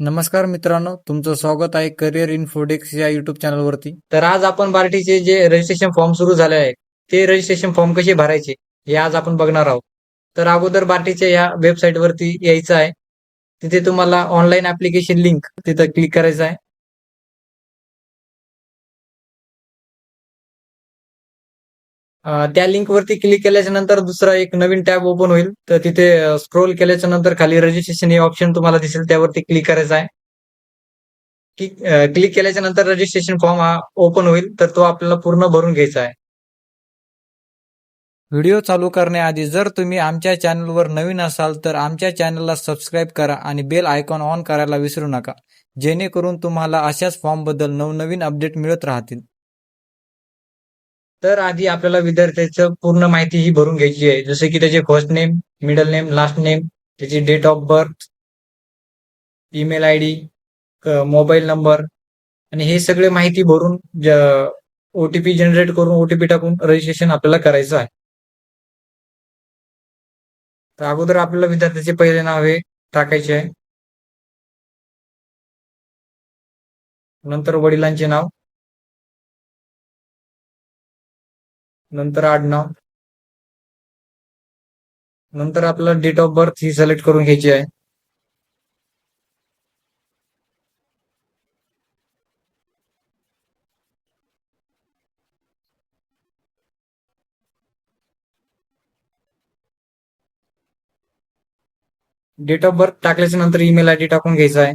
नमस्कार मित्रांनो तुमचं स्वागत आहे करिअर इन्फोडेक्स या युट्यूब चॅनलवरती तर आज आपण बार्टीचे जे रजिस्ट्रेशन फॉर्म सुरू झाले आहे ते रजिस्ट्रेशन फॉर्म कसे भरायचे हे आज आपण बघणार आहोत. तर अगोदर बार्टीच्या या वेबसाईट वरती यायचं आहे. तिथे तुम्हाला ऑनलाईन ऍप्लिकेशन लिंक तिथं क्लिक करायचं आहे. त्या लिंक वरती क्लिक केल्याच्यानंतर दुसरा एक नवीन टॅब ओपन होईल. तर तिथे स्क्रोल केल्याच्यानंतर खाली रजिस्ट्रेशन हे ऑप्शन तुम्हाला दिसेल. त्यावरती क्लिक करायचं आहे. क्लिक केल्याच्यानंतर रजिस्ट्रेशन फॉर्म हा ओपन होईल. तर तो आपल्याला पूर्ण भरून घ्यायचा आहे. व्हिडिओ चालू करण्याआधी जर तुम्ही आमच्या चॅनलवर नवीन असाल तर आमच्या चॅनलला सबस्क्राईब करा आणि बेल आयकॉन ऑन करायला विसरू नका. जेणेकरून तुम्हाला अशाच फॉर्मबद्दल नवनवीन अपडेट मिळत राहतील. तर आधी आपल्याला विद्यार्थ्याचं पूर्ण माहिती ही भरून घ्यायची आहे. जसे की त्याचे first name middle name last name त्याची date of birth email I D mobile number आणि हे सगळे माहिती भरून ओटीपी जनरेट करून ओटीपी टाकून रजिस्ट्रेशन आपल्याला करायचं आहे. तर अगोदर आपल्याला विद्यार्थ्याचे पहिले नाव हे टाकायचे आहे. नंतर वडिलांचे नाव. नंतर आडनाव नंतर आपला डेट ऑफ बर्थ ही सिलेक्ट करून घ्यायची आहे. डेट ऑफ बर्थ टाकल्याच्या नंतर ईमेल आय डी टाकून घ्यायचा आहे.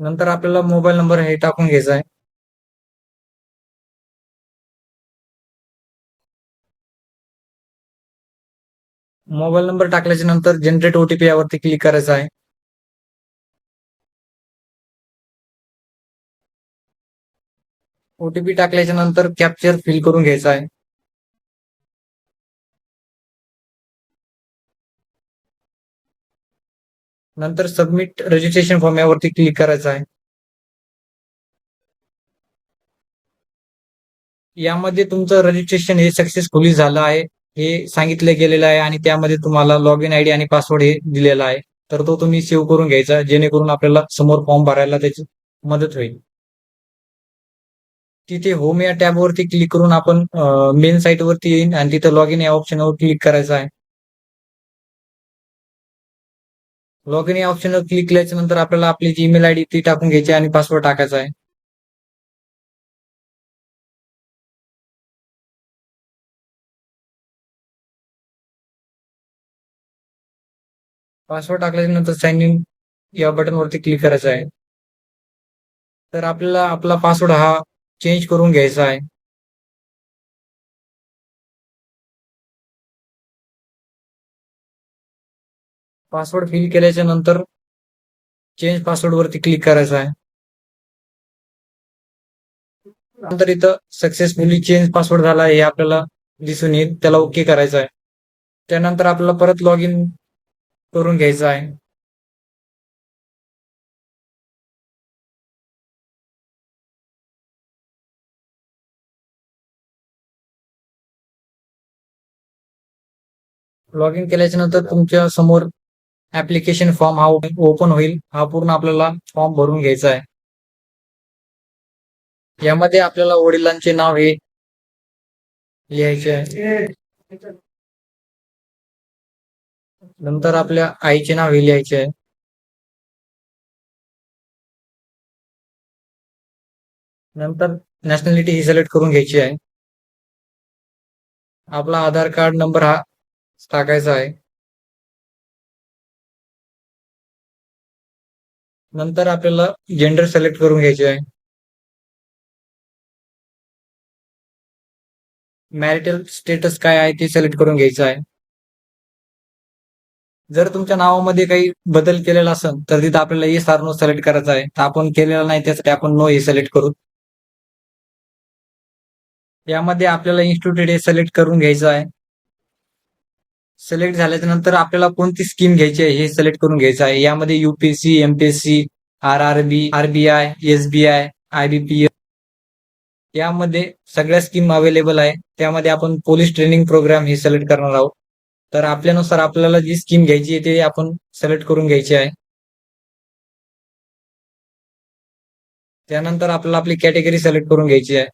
नंतर आपल्याला मोबाईल नंबर हे टाकून घ्यायचा आहे. मोबाईल नंबर टाकल्याच्या नंतर जनरेट ओटीपी यावरती क्लिक करायचं आहे. ओटीपी टाकल्याच्या नंतर कॅप्चर फिल करून घ्यायचा आहे. नंतर सबमिट रजिस्ट्रेशन फॉर्म यावरती क्लिक करायचं आहे. यामध्ये तुमचं रजिस्ट्रेशन हे सक्सेसफुली झालं आहे हे सांगितलं गेलेलं आहे आणि त्यामध्ये तुम्हाला लॉग इन आयडी आणि पासवर्ड हे दिलेला आहे. तर तो तुम्ही सेव्ह करून घ्यायचा जेणेकरून आपल्याला समोर फॉर्म भरायला त्याची मदत होईल. तिथे होम या टॅब वरती क्लिक करून आपण मेन साईटवरती येईन आणि तिथे लॉग इन या ऑप्शनवर क्लिक करायचं आहे. लॉग इन या ऑप्शनवर क्लिक केल्याच्यानंतर आपल्याला आपली जी ईमेल आयडी ती टाकून घ्यायची आणि पासवर्ड टाकायचा आहे. पासवर्ड टाकल्याच्या नंतर साइन इन या बटन वरती क्लिक करायचं आहे. तर आपल्याला आपला पासवर्ड हा चेंज करून घ्यायचा आहे. पासवर्ड फिल केल्याच्यानंतर चेंज पासवर्ड वरती क्लिक करायचं आहे. नंतर इथं सक्सेसफुली चेंज पासवर्ड झाला हे आपल्याला दिसून येईल. त्याला ओके करायचं आहे. त्यानंतर आपल्याला परत लॉग इन करून घ्यायचं आहे. लॉग इन केल्याच्यानंतर तुमच्यासमोर ऍप्लिकेशन फॉर्म हा ओपन होईल. हा पूर्ण आपल्याला फॉर्म भरून घ्यायचा आहे. यामध्ये आपल्याला वडिलांचे नाव हे लिहायचे आहे. नंतर आपल्या आईचे नाव हे लिहायचे आहे. नंतर नॅशनॅलिटी ही सिलेक्ट करून घ्यायची आहे. आपला आधार कार्ड नंबर हा टाकायचा आहे. नंतर आपल्याला जेंडर सिलेक्ट करून घ्यायचे आहे. मॅरिटल स्टेटस काय आहे ते सिलेक्ट करून घ्यायचं आहे. जर तुमच्या नावामध्ये काही बदल केलेला असेल तर तिथं आपल्याला येस आर नो सिलेक्ट करायचा आहे. तर आपण केलेला नाही त्यासाठी आपण नो हे सिलेक्ट करू. यामध्ये आपल्याला इन्स्टिट्यूट हे सिलेक्ट करून घ्यायचं आहे. सिलेक्ट झाल्याच्यानंतर आपल्याला कोणती स्कीम घ्यायची आहे हे सिलेक्ट करून घ्यायचं आहे. यामध्ये UPSC MPSC R R B RBI SBI IBPS यामध्ये सगळ्या स्कीम अवेलेबल आहे. त्यामध्ये आपण पोलीस ट्रेनिंग प्रोग्राम हे सिलेक्ट करणार आहोत. तर आपल्यानुसार आपल्याला जी स्कीम घ्यायची आहे ते आपण सिलेक्ट करून घ्यायची आहे. त्यानंतर आपल्याला आपली कॅटेगरी सिलेक्ट करून घ्यायची आहे.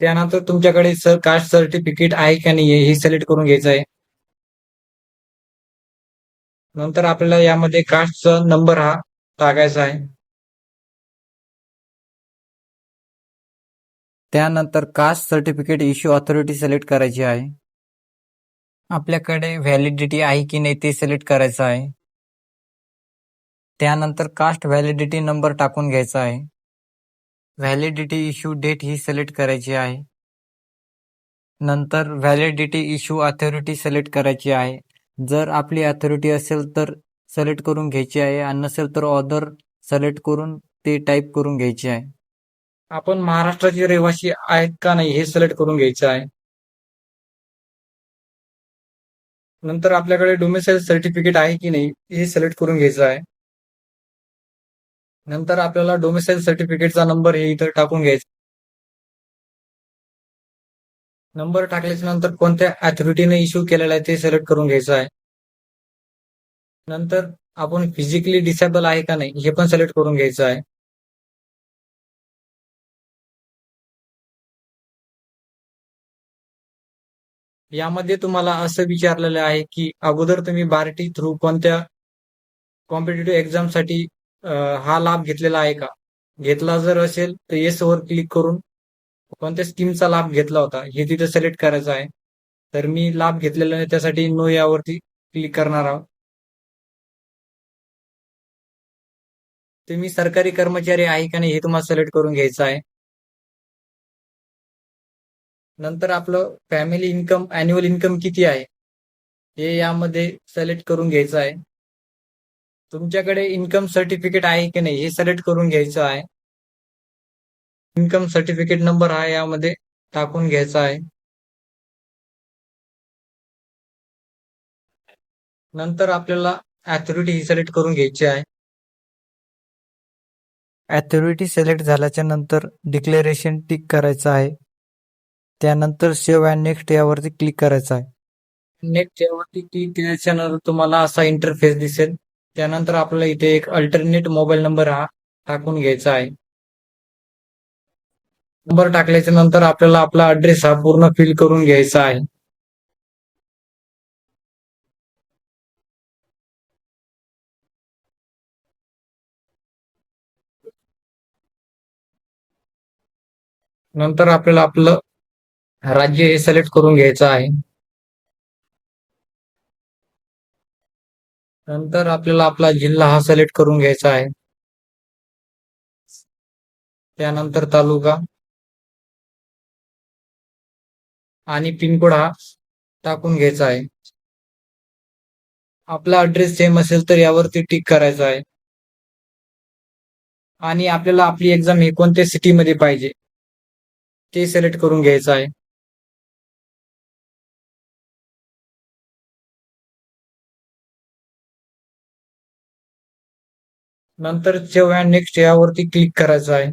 त्यानंतर तुमच्याकडे सर कास्ट सर्टिफिकेट आहे का नाही हे सिलेक्ट करून घ्यायचं आहे. नंतर आपल्याला यामध्ये कास्टचा नंबर हा टाकायचा आहे. त्यानंतर caste certificate issue authority select करायची आहे. आपल्याकडे व्हॅलिडिटी आहे की नाही ते सिलेक्ट करायचं आहे. त्यानंतर कास्ट व्हॅलिडिटी नंबर टाकून घ्यायचा आहे. व्हॅलिडिटी इश्यू डेट ही सिलेक्ट करायची आहे. नंतर व्हॅलिडिटी इश्यू अथॉरिटी सिलेक्ट करायची आहे. जर आपली अथॉरिटी असेल तर सिलेक्ट करून घ्यायची आहे आणि नसेल तर ऑदर सिलेक्ट करून ते टाईप करून घ्यायची आहे. आपण महाराष्ट्राचे रहिवासी आहेत का नाही हे सिलेक्ट करून घ्यायचं आहे. नंतर आपल्याकडे डोमेसाईल सर्टिफिकेट आहे की नाही हे सिलेक्ट करून घ्यायचं आहे. नंतर आपल्याला डोमिसाईल सर्टिफिकेटचा नंबर हे इथं टाकून घ्यायचा. नंबर टाकल्याच्या नंतर कोणत्या अथॉरिटीने इश्यू केलेला आहे ते सिलेक्ट करून घ्यायचं आहे. नंतर आपण फिजिकली डिसेबल आहे का नाही हे पण सिलेक्ट करून घ्यायचं आहे. यामध्ये तुम्हाला असं विचारलेलं आहे की अगोदर तुम्ही बार्टी थ्रू कोणत्या कॉम्पिटेटिव्ह एक्झामसाठी हा लाभ घेतलेला आहे का? घेतला जर असेल तर येस वर क्लिक करून कोणत्या स्कीमचा लाभ घेतला होता हे तिथे सिलेक्ट करायचं आहे. तर मी लाभ घेतलेला नाही त्यासाठी नो यावरती क्लिक करणार आहोत. तुम्ही सरकारी कर्मचारी आहे का नाही हे तुम्हाला सिलेक्ट करून घ्यायचं आहे. नंतर आपलं फॅमिली इन्कम अॅन्युअल इन्कम किती आहे? हे यामध्ये सिलेक्ट करून घ्यायचं आहे. तुमच्याकडे इन्कम सर्टिफिकेट आहे की नाही हे सिलेक्ट करून घ्यायचं आहे. इन्कम सर्टिफिकेट नंबर हा यामध्ये टाकून घ्यायचा आहे. नंतर आपल्याला अथॉरिटी ही सिलेक्ट करून घ्यायची आहे. अथॉरिटी सिलेक्ट झाल्याच्यानंतर डिक्लेरेशन टिक करायचं आहे. त्यानंतर सेव्ह अँड नेक्स्ट यावरती क्लिक करायचं आहे. नेक्स्ट यावरती क्लिक केल्याच्यानंतर तुम्हाला असा इंटरफेस दिसेल. त्यानंतर आपल्याला इथे एक अल्टरनेट मोबाईल नंबर हा टाकून घ्यायचा आहे. नंबर टाकल्याच्या नंतर आपल्याला आपला ऍड्रेस हा पूर्ण फिल करून घ्यायचा आहे. नंतर आपल्याला आपलं राज्य हे सिलेक्ट करून घ्यायचं आहे. नंतर आपल्याला आपला जिल्हा हा सिलेक्ट करून घ्यायचा आहे. त्यानंतर तालुका आणि पिनकोड हा टाकून घ्यायचा आहे. आपला ऍड्रेस सेम असेल तर यावरती टिक करायचा आहे. आणि आपल्याला आपली एक्झाम हे कोणत्या सिटीमध्ये पाहिजे ते सिलेक्ट करून घ्यायचं आहे. नंतर जेव्हा नेक्स्ट यावरती क्लिक करायचं आहे.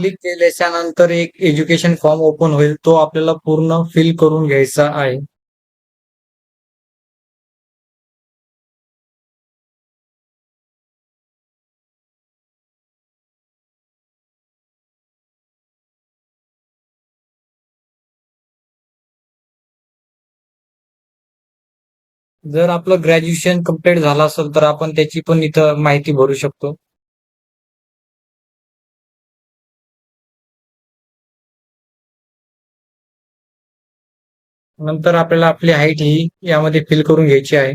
क्लिक केल्याच्यानंतर एक एज्युकेशन फॉर्म ओपन होईल तो आपल्याला पूर्ण फिल करून घ्यायचा आहे. जर आपलं ग्रॅज्युएशन कंप्लीट झालं असेल तर आपण त्याची पण इथं माहिती भरू शकतो. नंतर आपल्याला आपली हाईट ही यामध्ये फिल करून घ्यायची आहे.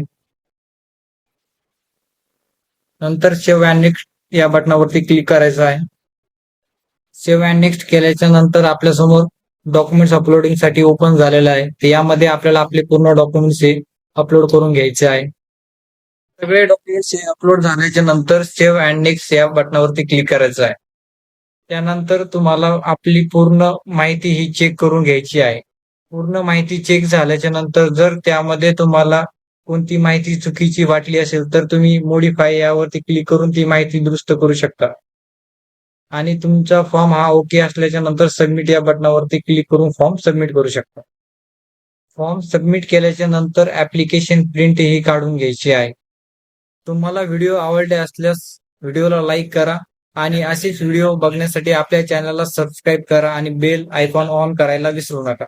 नंतर सेव्ह अँड नेक्स्ट या बटनावरती क्लिक करायचं आहे. सेव्ह अँड नेक्स्ट केल्याच्यानंतर आपल्यासमोर डॉक्युमेंट्स अपलोडिंगसाठी ओपन झालेलं आहे. तर यामध्ये आपल्याला आपले पूर्ण डॉक्युमेंट्स हे अपलोड करून घ्यायचे आहे. सगळे डॉक्युमेंट्स हे अपलोड झाल्याच्यानंतर सेव्ह अँड नेक्स्ट या बटनावरती क्लिक करायचं आहे. त्यानंतर तुम्हाला आपली पूर्ण माहिती ही चेक करून घ्यायची आहे. पूर्ण माहिती चेक झाल्याच्यानंतर जर त्यामध्ये तुम्हाला कोणती माहिती चुकीची वाटली असेल तर तुम्ही मोडिफाय यावरती क्लिक करून ती माहिती दुरुस्त करू शकता. आणि तुमचा फॉर्म हा ओके असल्याच्या नंतर सबमिट या बटनावरती क्लिक करून फॉर्म सबमिट करू शकता. फॉर्म सबमिट केल्याच्यानंतर ऍप्लिकेशन प्रिंट ही काढून घ्यायची आहे. तुम्हाला व्हिडिओ आवडले असल्यास व्हिडिओला लाईक करा आणि असेच व्हिडिओ बघण्यासाठी आपल्या चॅनलला सबस्क्राईब करा आणि बेल आयकॉन ऑन करायला विसरू नका.